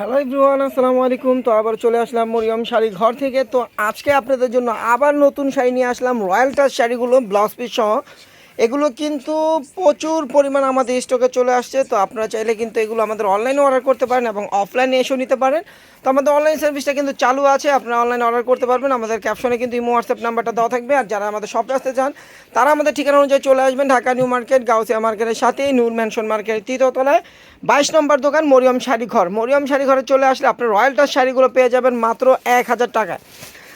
Hello ইব্রুহান আসসালামু আলাইকুম। তো আবার চলে আসলাম মরিয়ম শাড়ি ঘর থেকে। তো আজকে আপনাদের জন্য আবার নতুন শাড়ি নিয়ে আসলাম রয়্যাল টাচ শাড়িগুলো, ব্লাউজ পিস সহ। এগুলো কিন্তু প্রচুর পরিমাণ আমাদের স্টকে চলে আসছে, তো আপনারা চাইলে কিন্তু এগুলো আমাদের অনলাইনে অর্ডার করতে পারেন এবং অফলাইনে এসেও নিতে পারেন। তো আমাদের অনলাইন সার্ভিসটা কিন্তু চালু আছে, আপনারা অনলাইনে অর্ডার করতে পারবেন। আমাদের ক্যাপশনে কিন্তু ইমো হোয়াটসঅ্যাপ নাম্বারটা দেওয়া থাকবে, আর যারা আমাদের শপে আসতে চান, তারা আমাদের ঠিকানা অনুযায়ী চলে আসবেন। ঢাকা নিউ মার্কেট, গাউসিয়া মার্কেটের সাথেই, নূর ম্যানশন মার্কেটের তৃতীয়তলায় বাইশ নম্বর দোকান, মরিয়ম শাড়ি ঘর মরিয়ম শাড়ি ঘরে চলে আসলে আপনার রয়্যাল টাচ শাড়িগুলো পেয়ে যাবেন মাত্র এক হাজার টাকায়।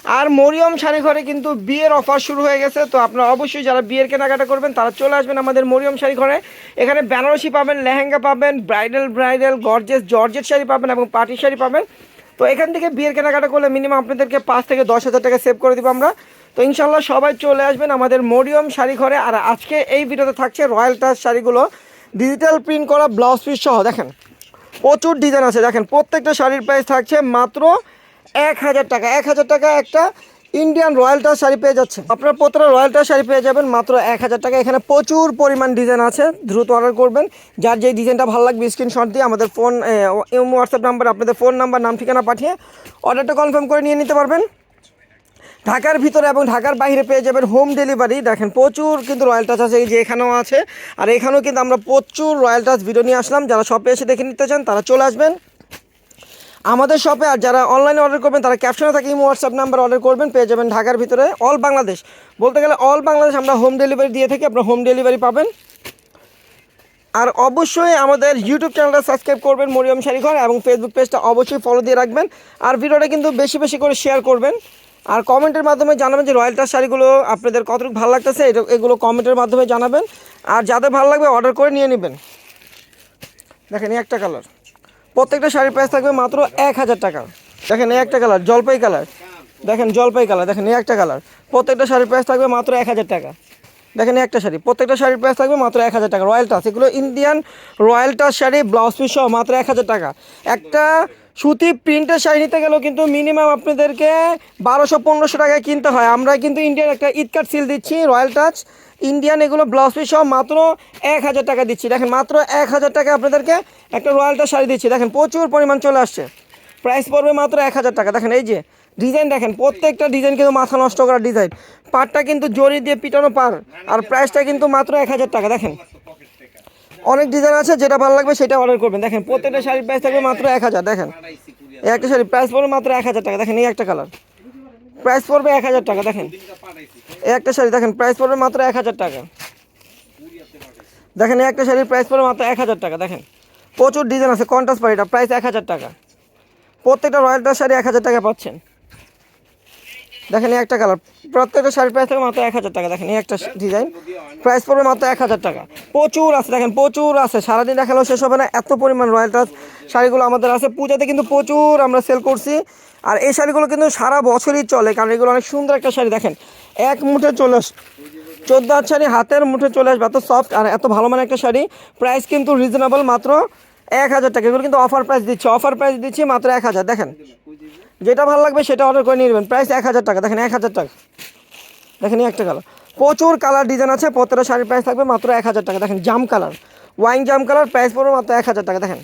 আর মরিয়ম শাড়ি ঘরে কিন্তু বিয়ের অফার শুরু হয়ে গেছে, তো আপনারা অবশ্যই যারা বিয়ের কেনাকাটা করবেন, তারা চলে আসবেন আমাদের মরিয়ম শাড়ি ঘরে। এখানে বেনারসি পাবেন, লেহেঙ্গা পাবেন bridal bridal gorgeous georgette sari পাবেন এবং পার্টি শাড়ি পাবেন। তো এখান থেকে বিয়ের কেনাকাটা করলে মিনিমাম আপনাদেরকে পাঁচ থেকে দশ হাজার টাকা সেভ করে দিব আমরা। তো ইনশাল্লাহ সবাই চলে আসবেন আমাদের মরিয়ম শাড়ি ঘরে। আর আজকে এই ভিডিওতে থাকছে রয়্যাল টাচ শাড়িগুলো। ডিজিটাল প্রিন্ট করা ব্লাউজ পিস সহ, দেখেন। প্রচুর ডিজাইন আছে, দেখেন। প্রত্যেকটা শাড়ির প্রাইস থাকছে মাত্র এক হাজার টাকা, এক হাজার টাকা একটা ইন্ডিয়ান রয়্যালটা শাড়ি পেয়ে যাচ্ছে আপনার প্রতিটা রয়্যালটা শাড়ি পেয়ে যাবেন, মাত্র এক হাজার টাকা। এখানে প্রচুর পরিমাণ ডিজাইন আছে, দ্রুত অর্ডার করবেন। যার যেই ডিজাইনটা ভালো লাগবে স্ক্রিনশট দিয়ে আমাদের ফোন এম হোয়াটসঅ্যাপ নাম্বার আপনাদের ফোন নাম্বার নাম, ঠিকানা পাঠিয়ে অর্ডারটা কনফার্ম করে নিয়ে নিতে পারবেন। ঢাকার ভিতরে এবং ঢাকার বাইরে পেয়ে যাবেন হোম ডেলিভারি দেখেন, প্রচুর কিন্তু রয়্যাল টাচ আছে, এই যে এখানেও আছে। আর এখানেও কিন্তু আমরা প্রচুর রয়্যাল টাচ ভিডিও নিয়ে আসলাম। যারা শপে এসে দেখে নিতে চান, তারা চলে আসবেন। আমাদের শপে আর যারা অনলাইনে অর্ডার করবেন, তারা ক্যাপশনে থাকে ইমো হোয়াটসঅ্যাপ নাম্বার অর্ডার করবেন, পেয়ে যাবেন ঢাকার ভিতরে অল বাংলাদেশ বলতে গেলে অল বাংলাদেশ আমরা হোম ডেলিভারি দিয়ে থাকি, আপনারা হোম ডেলিভারি পাবেন। আর অবশ্যই আমাদের ইউটিউব চ্যানেলটা সাবস্ক্রাইব করবেন, মরিয়ম শাড়িঘর, এবং ফেসবুক পেজটা অবশ্যই ফলো দিয়ে রাখবেন। আর ভিডিওটা কিন্তু বেশি বেশি করে শেয়ার করবেন। আর কমেন্টের মাধ্যমে জানাবেন যে রয়্যালটার শাড়িগুলো আপনাদের কতটুকু ভালো লাগতেছে, এটা- এগুলো কমেন্টের মাধ্যমে জানাবেন। আর যাদের ভালো লাগবে অর্ডার করে নিয়ে নেবেন। দেখেন একটা কালার প্রত্যেকটা শাড়ির প্রাইস থাকবে মাত্র এক হাজার টাকা। দেখেন এই একটা কালার জলপাই কালার দেখেন জলপাই কালার দেখেন এই একটা কালার প্রত্যেকটা শাড়ির প্রাইস থাকবে মাত্র এক হাজার টাকা। দেখেন একটা শাড়ি, প্রত্যেকটা শাড়ির প্রাইস থাকবে মাত্র এক হাজার টাকা। রয়্যাল টাস এগুলো Indian royal touch sari blouse piece সহ মাত্র এক হাজার টাকা। একটা সুতি প্রিন্টের শাড়ি নিতে গেলেও কিন্তু মিনিমাম আপনাদেরকে বারোশো, পনেরোশো টাকায় কিনতে হয়। আমরা কিন্তু ইন্ডিয়ান একটা কার্ড সিল দিচ্ছি রয়্যাল টাচ ইন্ডিয়ান এগুলো ব্লাউজ পিস সহ মাত্র এক হাজার টাকা দিচ্ছি। দেখেন, মাত্র এক হাজার টাকা আপনাদেরকে একটা রয়্যাল টাচ শাড়ি দিচ্ছি। দেখেন, প্রচুর পরিমাণ চলে আসছে। প্রাইস পড়বে মাত্র এক হাজার টাকা। দেখেন, এই যে ডিজাইন দেখেন, প্রত্যেকটা ডিজাইন কিন্তু মাথা নষ্ট করা ডিজাইন পাটটা কিন্তু জরি দিয়ে পিটানো পার আর প্রাইসটা কিন্তু মাত্র এক হাজার টাকা। দেখেন অনেক ডিজাইন আছে, যেটা ভালো লাগবে সেটা অর্ডার করবেন। দেখেন, প্রত্যেকটা শাড়ির প্রাইস থাকবে মাত্র এক হাজার, দেখেন। একটা শাড়ি প্রাইস পড়বে মাত্র এক হাজার টাকা। দেখেন, এই একটা কালার প্রাইস পড়বে এক হাজার টাকা, দেখেন। একটা শাড়ি, দেখেন প্রাইস পড়বে মাত্র এক হাজার টাকা। দেখেন, এই একটা শাড়ির প্রাইস পড়বে মাত্র এক হাজার টাকা, দেখেন। প্রচুর ডিজাইন আছে কন্টাস পাড়িটা প্রাইস এক হাজার টাকা। প্রত্যেকটা রয়্যালটার শাড়ি এক হাজার টাকা পাচ্ছেন। দেখেন এই একটা কালার। প্রত্যেকটা শাড়ির প্রাইস থাকবে মাত্র এক হাজার টাকা। দেখেন এই একটা ডিজাইন প্রাইস পড়বে মাত্র এক হাজার টাকা। প্রচুর আছে, দেখেন প্রচুর আছে। সারাদিন দেখালেও শেষ হবে না। এত পরিমাণ রয়্যাল টাচ শাড়িগুলো আমাদের আছে। পূজাতে কিন্তু প্রচুর আমরা সেল করছি। আর এই শাড়িগুলো কিন্তু সারা বছরই চলে, কারণ এগুলো অনেক সুন্দর একটা শাড়ি। দেখেন, এক মুঠে চলে আস চোদ্দ হাত শাড়ি, হাতের মুঠে চলে আসবে। এত সফট আর এত ভালো মানে একটা শাড়ি। প্রাইস কিন্তু রিজনেবল মাত্র এক হাজার টাকা। এগুলো কিন্তু অফার প্রাইস দিচ্ছে। অফার প্রাইস দিচ্ছি মাত্র এক হাজার। দেখেন যেটা ভালো লাগবে সেটা অর্ডার করে নিয়ে নেবেন। প্রাইস এক হাজার টাকা। দেখেন, এক হাজার টাকা। দেখেন একটা কালার প্রচুর কালার ডিজাইন আছে, প্রত্যেকটা শাড়ির প্রাইস থাকবে মাত্র এক হাজার টাকা। দেখেন, জাম কালার ওয়াইন জাম কালার প্রাইস পড়বে মাত্র এক হাজার টাকা। দেখেন,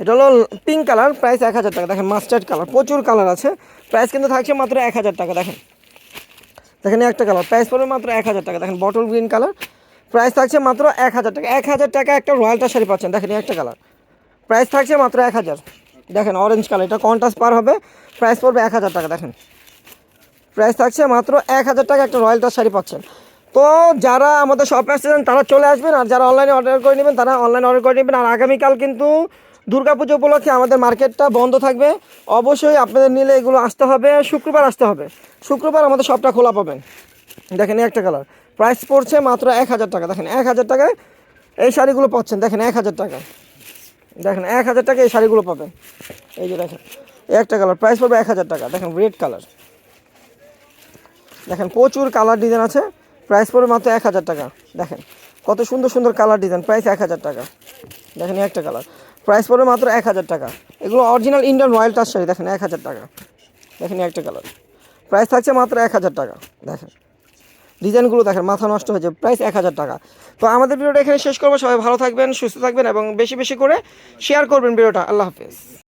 এটা হলো পিঙ্ক কালার প্রাইস এক হাজার টাকা। দেখেন মাস্টার্ড কালার প্রচুর কালার আছে। প্রাইস কিন্তু থাকছে মাত্র এক হাজার টাকা। দেখেন দেখেন একটা কালার প্রাইস পড়বে মাত্র এক হাজার টাকা। দেখেন বটল গ্রিন কালার প্রাইস থাকছে মাত্র এক হাজার টাকা। এক হাজার টাকা একটা রয়্যালটা শাড়ি পাচ্ছেন। দেখেন একটা কালার প্রাইস থাকছে মাত্র এক হাজার। দেখেন অরেঞ্জ কালার এটা কন্টাস পার হবে প্রাইস পড়বে এক হাজার টাকা, দেখেন। প্রাইস থাকছে মাত্র এক হাজার টাকা, একটা রয়্যাল রয়্যালটার শাড়ি পাচ্ছেন। তো যারা আমাদের শপে আসছেন, তারা চলে আসবেন, আর যারা অনলাইনে অর্ডার করে নেবেন, তারা অনলাইনে অর্ডার করে নেবেন। আর আগামীকাল কিন্তু দুর্গাপুজো উপলক্ষে আমাদের মার্কেটটা বন্ধ থাকবে। অবশ্যই আপনাদের নিলে এগুলো আসতে হবে, শুক্রবার আসতে হবে। শুক্রবার আমাদের শপটা খোলা পাবেন। দেখেন একটা কালার প্রাইস পড়ছে মাত্র এক হাজার টাকা, দেখেন, এক হাজার টাকায় এই শাড়িগুলো পাচ্ছেন, দেখেন, এক হাজার টাকা। দেখেন, এক হাজার টাকা এই শাড়িগুলো পাবেন এই যে দেখেন, একটা কালার প্রাইস পড়বে এক হাজার টাকা। দেখেন রেড কালার দেখেন, প্রচুর কালার ডিজাইন আছে প্রাইস পড়বে মাত্র এক হাজার টাকা। দেখেন, কত সুন্দর সুন্দর কালার ডিজাইন প্রাইস এক হাজার টাকা। দেখেন, একটা কালার প্রাইস পড়বে মাত্র এক হাজার টাকা। এগুলো original Indian royal touch sari, দেখেন, এক হাজার টাকা। দেখেন, একটা কালার প্রাইস থাকছে মাত্র এক হাজার টাকা। দেখেন। ডিজাইনগুলো দেখেন, মাথা নষ্ট হয়েছে, প্রাইস এক হাজার টাকা। তো আমাদের ভিডিওটা এখানে শেষ করব, সবাই ভালো থাকবেন, সুস্থ থাকবেন এবং বেশি বেশি করে শেয়ার করবেন ভিডিওটা। আল্লাহ হাফেজ।